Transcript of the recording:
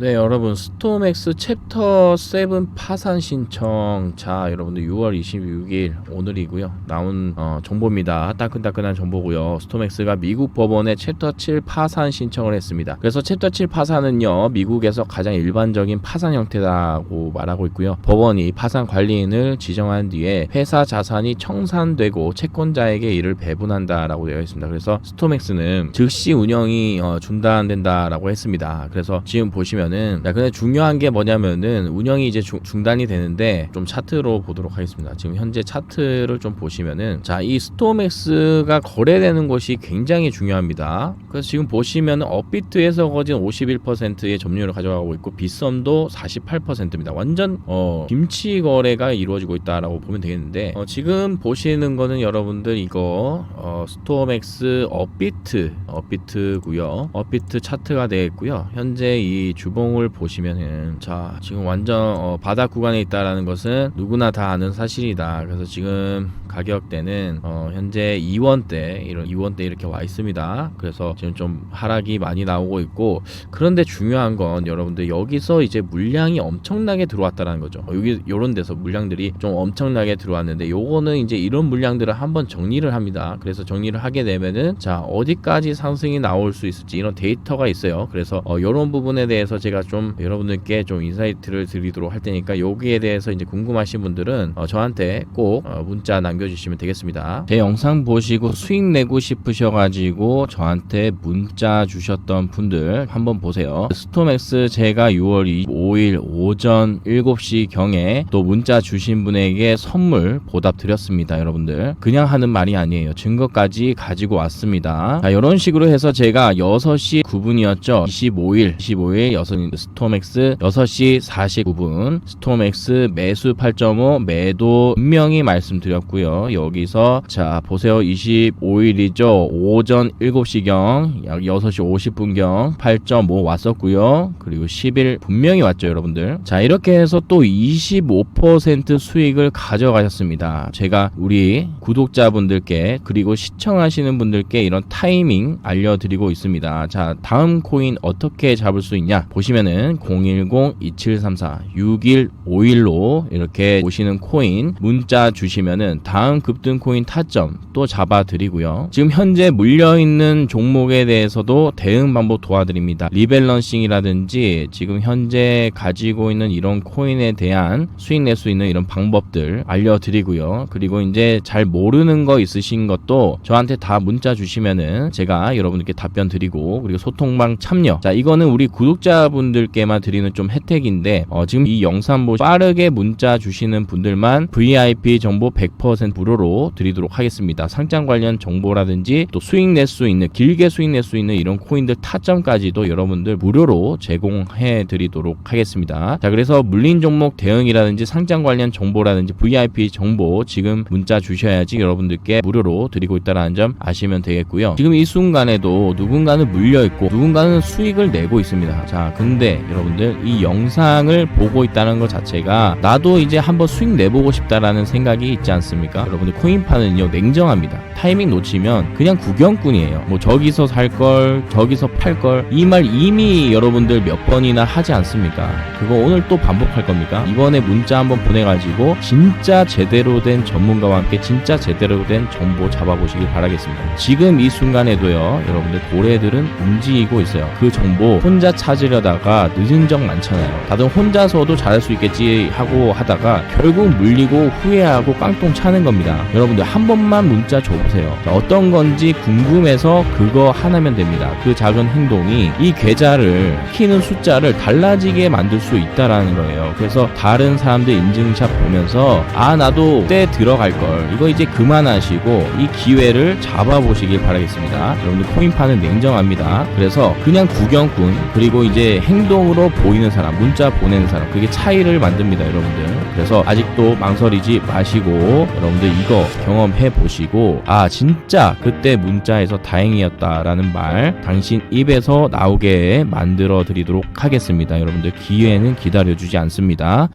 네 여러분. 스톰엑스 챕터 7 파산 신청. 자 여러분들 6월 26일 오늘이고요. 나온 어, 정보입니다. 따끈따끈한 정보고요. 스톰엑스가 미국 법원에 챕터 7 파산 신청을 했습니다. 그래서 챕터 7 파산은요 미국에서 가장 일반적인 파산 형태라고 말하고 있고요. 법원이 파산 관리인을 지정한 뒤에 회사 자산이 청산되고 채권자에게 이를 배분한다라고 되어 있습니다. 그래서 스톰엑스는 즉시 운영이 어, 중단된다라고 했습니다. 그래서 지금 보시면 보면은 자 근데 중요한 게 뭐냐면은 운영이 이제 중, 중단이 되는데 좀 차트로 보도록 하겠습니다. 지금 현재 차트를 좀 보시면은 자 이 스톰엑스가 거래되는 곳이 굉장히 중요합니다. 그래서 지금 보시면은 업비트에서 거진 51%의 점유율을 가져가고 있고 빗썸도 48%입니다. 완전 어 김치 거래가 이루어지고 있다라고 보면 되겠는데 어, 지금 보시는 거는 여러분들 이거 어, 스톰엑스 업비트 업비트고요. 업비트 차트가 되겠고요. 현재 이 주봉 주봉을 보시면은 자 지금 완전 어, 바닥 구간에 있다라는 것은 누구나 다 아는 사실이다. 그래서 지금 가격대는 어, 현재 2원대 이런 2원대 이렇게 와 있습니다. 그래서 지금 좀 하락이 많이 나오고 있고 그런데 중요한 건 여러분들 여기서 이제 물량이 엄청나게 들어왔다라는 거죠. 어, 여기 요런 데서 물량들이 좀 엄청나게 들어왔는데 요거는 이제 이런 물량들을 한번 정리를 합니다. 그래서 정리를 하게 되면은 자 어디까지 상승이 나올 수 있을지 이런 데이터가 있어요. 그래서 어, 요런 부분에 대해서 제가 좀 여러분들께 좀 인사이트를 드리도록 할 테니까 여기에 대해서 이제 궁금하신 분들은 어, 저한테 꼭 어, 문자 남겨주시면 되겠습니다. 제 영상 보시고 수익 내고 싶으셔가지고 저한테 문자 주셨던 분들 한번 보세요. 스톰엑스 제가 6월 25일 오전 7시 경에 또 문자 주신 분에게 선물 보답 드렸습니다. 여러분들 그냥 하는 말이 아니에요. 증거까지 가지고 왔습니다. 자, 이런 식으로 해서 제가 6시 9분이었죠. 25일 25일 6 스톰엑스 6시 49분 스톰엑스 매수 8.5 매도 분명히 말씀드렸고요. 여기서 자 보세요. 25일이죠. 오전 7시경 약 6시 50분경 8.5 왔었고요. 그리고 10일 분명히 왔죠, 여러분들. 자 이렇게 해서 또 25% 수익을 가져가셨습니다. 제가 우리 구독자분들께 그리고 시청하시는 분들께 이런 타이밍 알려드리고 있습니다. 자 다음 코인 어떻게 잡을 수 있냐 보시면은 010-2734-6151로 이렇게 보시는 코인 문자 주시면은 다음 급등 코인 타점 또 잡아 드리고요. 지금 현재 물려 있는 종목에 대해서도 대응 방법 도와드립니다. 리밸런싱이라든지 지금 현재 가지고 있는 이런 코인에 대한 수익 낼 수 있는 이런 방법들 알려드리고요. 그리고 이제 잘 모르는 거 있으신 것도 저한테 다 문자 주시면은 제가 여러분들께 답변 드리고 그리고 소통방 참여. 자 이거는 우리 구독자 분들께만 드리는 좀 혜택인데 어, 지금 이 영상 보시 빠르게 문자 주시는 분들만 VIP 정보 100% 무료로 드리도록 하겠습니다. 상장 관련 정보라든지 또 수익 낼 수 있는 길게 수익 낼 수 있는 이런 코인들 타점까지도 여러분들 무료로 제공해 드리도록 하겠습니다. 자 그래서 물린 종목 대응이라든지 상장 관련 정보라든지 VIP 정보 지금 문자 주셔야지 여러분들께 무료로 드리고 있다는 점 아시면 되겠고요. 지금 이 순간에도 누군가는 물려 있고 누군가는 수익을 내고 있습니다. 자 근데 여러분들 이 영상을 보고 있다는 것 자체가 나도 이제 한번 수익 내보고 싶다라는 생각이 있지 않습니까? 여러분들 코인파는요 냉정합니다. 타이밍 놓치면 그냥 구경꾼이에요. 뭐 저기서 살 걸, 저기서 팔 걸. 이 말 이미 여러분들 몇 번이나 하지 않습니까? 그거 오늘 또 반복할 겁니까? 이번에 문자 한번 보내가지고 진짜 제대로 된 전문가와 함께 진짜 제대로 된 정보 잡아보시길 바라겠습니다. 지금 이 순간에도요, 여러분들 고래들은 움직이고 있어요. 그 정보 혼자 찾으려다 가 늦은 적 많잖아요. 다들 혼자서도 잘할 수 있겠지 하고 하다가 결국 물리고 후회하고 깡통 차는 겁니다. 여러분들 한 번만 문자 줘보세요. 자, 어떤 건지 궁금해서 그거 하나면 됩니다. 그 작은 행동이 이 계좌를 키는 숫자를 달라지게 만들 수 있다라는 거예요. 그래서 다른 사람들 인증샷 보면서 아 나도 때 들어갈 걸 이거 이제 그만하시고 이 기회를 잡아보시길 바라겠습니다. 여러분들 코인파는 냉정합니다. 그래서 그냥 구경꾼 그리고 행동으로 보이는 사람 문자 보내는 사람 그게 차이를 만듭니다, 여러분들. 그래서 아직도 망설이지 마시고 여러분들 이거 경험해 보시고 아 진짜 그때 문자에서 다행이었다라는 말 당신 입에서 나오게 만들어 드리도록 하겠습니다. 여러분들 기회는 기다려주지 않습니다.